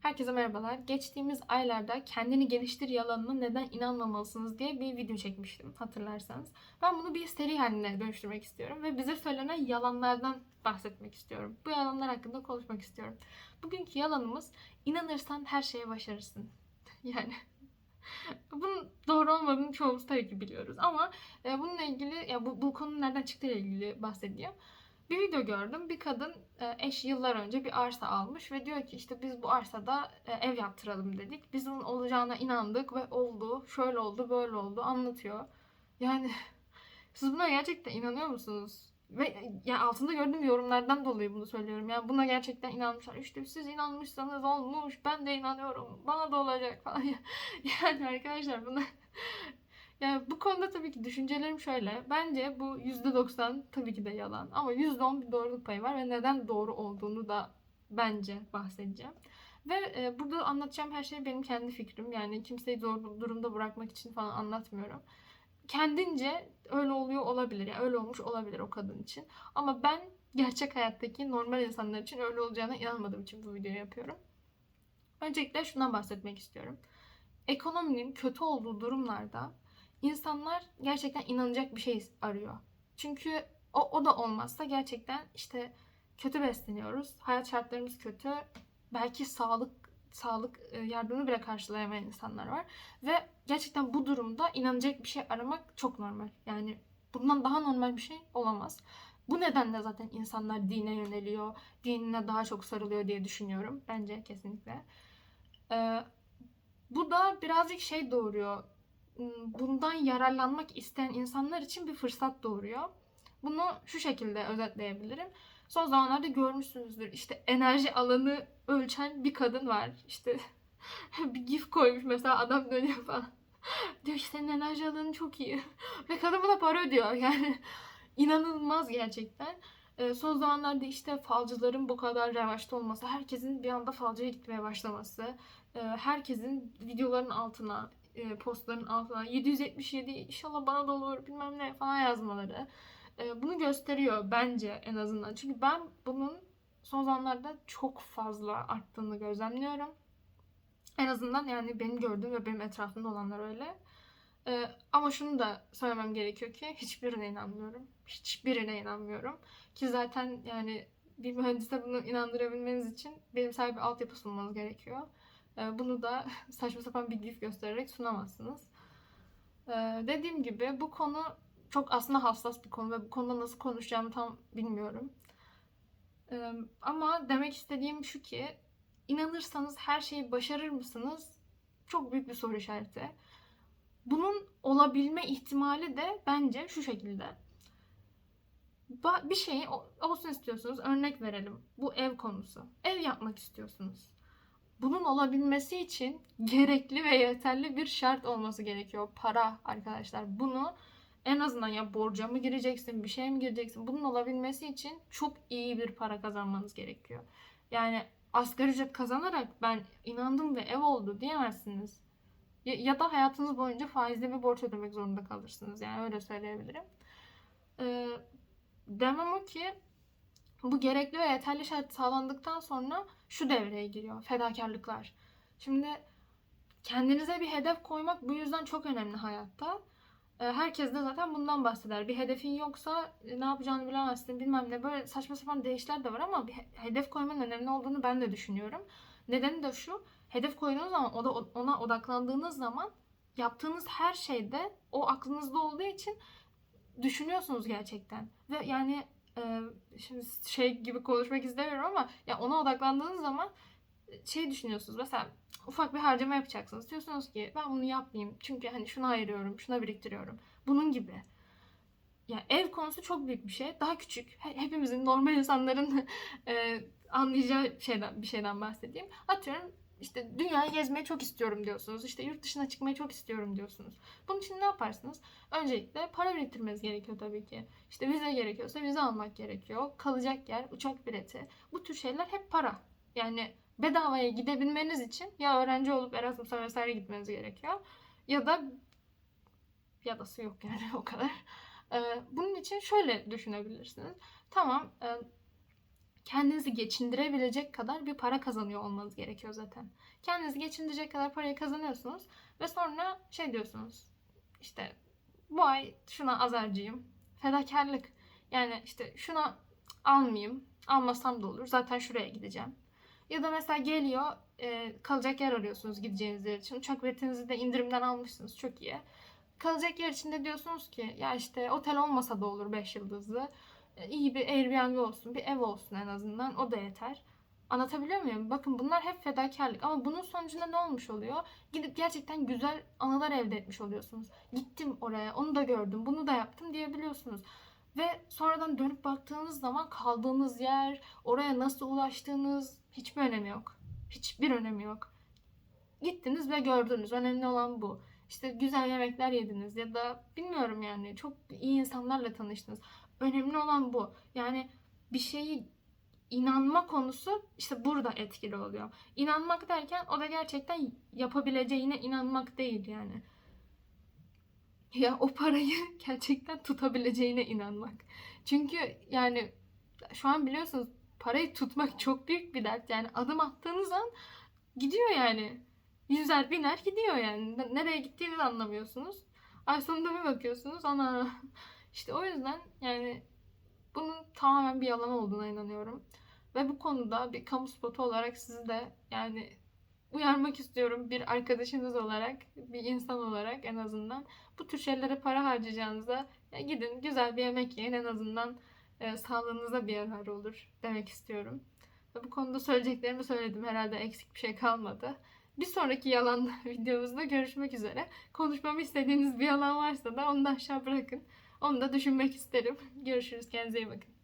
Herkese merhabalar. Geçtiğimiz aylarda kendini geliştir yalanına neden inanmamalısınız diye bir video çekmiştim hatırlarsanız. Ben bunu bir seri haline dönüştürmek istiyorum ve bize söylenen yalanlardan bahsetmek istiyorum. Bu yalanlar hakkında konuşmak istiyorum. Bugünkü yalanımız inanırsan her şeye başarırsın. Yani bunun doğru olmadığını çoğumuz tabii ki biliyoruz ama e, bununla ilgili ya bu, bu konunun nereden çıktığıyla ilgili bahsedeceğim. Bir video gördüm. Bir kadın e, eş yıllar önce bir arsa almış ve diyor ki işte biz bu arsada e, ev yaptıralım dedik. Biz bunun olacağına inandık ve oldu. Şöyle oldu, böyle oldu anlatıyor. Yani siz buna gerçekten inanıyor musunuz? Ve ya altında gördüğüm yorumlardan dolayı bunu söylüyorum. Yani buna gerçekten inanmışlar. İşte siz inanmışsanız olmuş. Ben de inanıyorum. Bana da olacak falan. Yani arkadaşlar bunu yani bu konuda tabii ki düşüncelerim şöyle. Bence bu %90 tabii ki de yalan. Ama %10 bir doğruluk payı var ve neden doğru olduğunu da bence bahsedeceğim. Ve e, burada anlatacağım her şey benim kendi fikrim. Yani kimseyi zor durumda bırakmak için falan anlatmıyorum. Kendince öyle oluyor olabilir. Yani öyle olmuş olabilir o kadın için. Ama ben gerçek hayattaki normal insanlar için öyle olacağına inanmadığım için bu videoyu yapıyorum. Öncelikle şundan bahsetmek istiyorum. Ekonominin kötü olduğu durumlarda insanlar gerçekten inanacak bir şey arıyor. Çünkü o, o da olmazsa gerçekten işte kötü besleniyoruz. Hayat şartlarımız kötü. Belki sağlık sağlık e, yardımını bile karşılayamayan insanlar var. Ve gerçekten bu durumda inanacak bir şey aramak çok normal. Yani bundan daha normal bir şey olamaz. Bu nedenle zaten insanlar dine yöneliyor, dinine daha çok sarılıyor diye düşünüyorum. Bence kesinlikle. Ee, bu da birazcık şey doğuruyor bundan yararlanmak isteyen insanlar için bir fırsat doğuruyor. Bunu şu şekilde özetleyebilirim. Son zamanlarda görmüşsünüzdür. İşte enerji alanı ölçen bir kadın var. İşte bir gif koymuş mesela adam dönüyor falan. Diyor ki senin enerji alanın çok iyi. Ve kadın buna para ödüyor. Yani inanılmaz gerçekten. Son zamanlarda işte falcıların bu kadar revaçta olması, herkesin bir anda falcıya gitmeye başlaması, herkesin videoların altına e, postların altına 777 inşallah bana da olur bilmem ne falan yazmaları e, bunu gösteriyor bence en azından. Çünkü ben bunun son zamanlarda çok fazla arttığını gözlemliyorum. En azından yani benim gördüğüm ve benim etrafımda olanlar öyle. E, ama şunu da söylemem gerekiyor ki hiçbirine inanmıyorum. Hiçbirine inanmıyorum. Ki zaten yani bir mühendise bunu inandırabilmeniz için sahibi bir altyapı sunmanız gerekiyor. Ee, bunu da saçma sapan bir gif göstererek sunamazsınız. Ee, dediğim gibi bu konu çok aslında hassas bir konu ve bu konuda nasıl konuşacağımı tam bilmiyorum. Ee, ama demek istediğim şu ki inanırsanız her şeyi başarır mısınız? Çok büyük bir soru işareti. Bunun olabilme ihtimali de bence şu şekilde. Bir şeyi olsun istiyorsunuz. Örnek verelim. Bu ev konusu. Ev yapmak istiyorsunuz. Bunun olabilmesi için gerekli ve yeterli bir şart olması gerekiyor. Para arkadaşlar. Bunu en azından ya borca mı gireceksin, bir şeye mi gireceksin? Bunun olabilmesi için çok iyi bir para kazanmanız gerekiyor. Yani asgari ücret kazanarak ben inandım ve ev oldu diyemezsiniz. Ya, ya da hayatınız boyunca faizli bir borç ödemek zorunda kalırsınız. Yani öyle söyleyebilirim. Ee, demem o ki bu gerekli ve yeterli şart sağlandıktan sonra şu devreye giriyor. Fedakarlıklar. Şimdi kendinize bir hedef koymak bu yüzden çok önemli hayatta. Ee, herkes de zaten bundan bahseder. Bir hedefin yoksa e, ne yapacağını bilemezsin bilmem ne. Böyle saçma sapan değişler de var ama bir hedef koymanın önemli olduğunu ben de düşünüyorum. Nedeni de şu. Hedef koyduğunuz zaman ona odaklandığınız zaman yaptığınız her şeyde o aklınızda olduğu için düşünüyorsunuz gerçekten. Ve yani e, şimdi şey gibi konuşmak istemiyorum ama ya ona odaklandığınız zaman şey düşünüyorsunuz mesela ufak bir harcama yapacaksınız. Diyorsunuz ki ben bunu yapmayayım çünkü hani şuna ayırıyorum, şuna biriktiriyorum. Bunun gibi. Yani ev konusu çok büyük bir şey. Daha küçük. Hepimizin normal insanların anlayacağı şeyden bir şeyden bahsedeyim. Atıyorum işte dünyayı gezmeyi çok istiyorum diyorsunuz. İşte yurt dışına çıkmayı çok istiyorum diyorsunuz. Bunun için ne yaparsınız? Öncelikle para biriktirmeniz gerekiyor tabii ki. İşte vize gerekiyorsa vize almak gerekiyor. Kalacak yer, uçak bileti. Bu tür şeyler hep para. Yani bedavaya gidebilmeniz için ya öğrenci olup Erasmus'a vesaire gitmeniz gerekiyor. Ya da ya da yok yani o kadar. Ee, bunun için şöyle düşünebilirsiniz. Tamam kendinizi geçindirebilecek kadar bir para kazanıyor olmanız gerekiyor zaten. Kendinizi geçindirecek kadar parayı kazanıyorsunuz ve sonra şey diyorsunuz. İşte bu ay şuna az. Fedakarlık. Yani işte şuna almayayım. Almasam da olur. Zaten şuraya gideceğim. Ya da mesela geliyor kalacak yer arıyorsunuz gideceğiniz yer için. Uçak biletinizi de indirimden almışsınız. Çok iyi. Kalacak yer için de diyorsunuz ki ya işte otel olmasa da olur 5 yıldızlı. E, iyi bir Airbnb olsun, bir ev olsun en azından. O da yeter. Anlatabiliyor muyum? Bakın bunlar hep fedakarlık. Ama bunun sonucunda ne olmuş oluyor? Gidip gerçekten güzel anılar elde etmiş oluyorsunuz. Gittim oraya, onu da gördüm, bunu da yaptım diyebiliyorsunuz. Ve sonradan dönüp baktığınız zaman kaldığınız yer, oraya nasıl ulaştığınız hiçbir önemi yok. Hiçbir önemi yok. Gittiniz ve gördünüz. Önemli olan bu. İşte güzel yemekler yediniz ya da bilmiyorum yani çok iyi insanlarla tanıştınız. Önemli olan bu. Yani bir şeyi inanma konusu işte burada etkili oluyor. İnanmak derken o da gerçekten yapabileceğine inanmak değil yani. Ya o parayı gerçekten tutabileceğine inanmak. Çünkü yani şu an biliyorsunuz parayı tutmak çok büyük bir dert. Yani adım attığınız an gidiyor yani. Yüzer biner gidiyor yani. Ne- Nereye gittiğini de anlamıyorsunuz. Ay sonunda bir bakıyorsunuz ana. İşte o yüzden yani bunun tamamen bir yalan olduğuna inanıyorum. Ve bu konuda bir kamu spotu olarak sizi de yani uyarmak istiyorum bir arkadaşınız olarak, bir insan olarak en azından. Bu tür şeylere para harcayacağınıza ya gidin güzel bir yemek yiyin en azından e, sağlığınıza bir yararı olur demek istiyorum. Ve bu konuda söyleyeceklerimi söyledim. Herhalde eksik bir şey kalmadı. Bir sonraki yalan videomuzda görüşmek üzere. Konuşmamı istediğiniz bir yalan varsa da onu da aşağı bırakın. Onu da düşünmek isterim. Görüşürüz. Kendinize iyi bakın.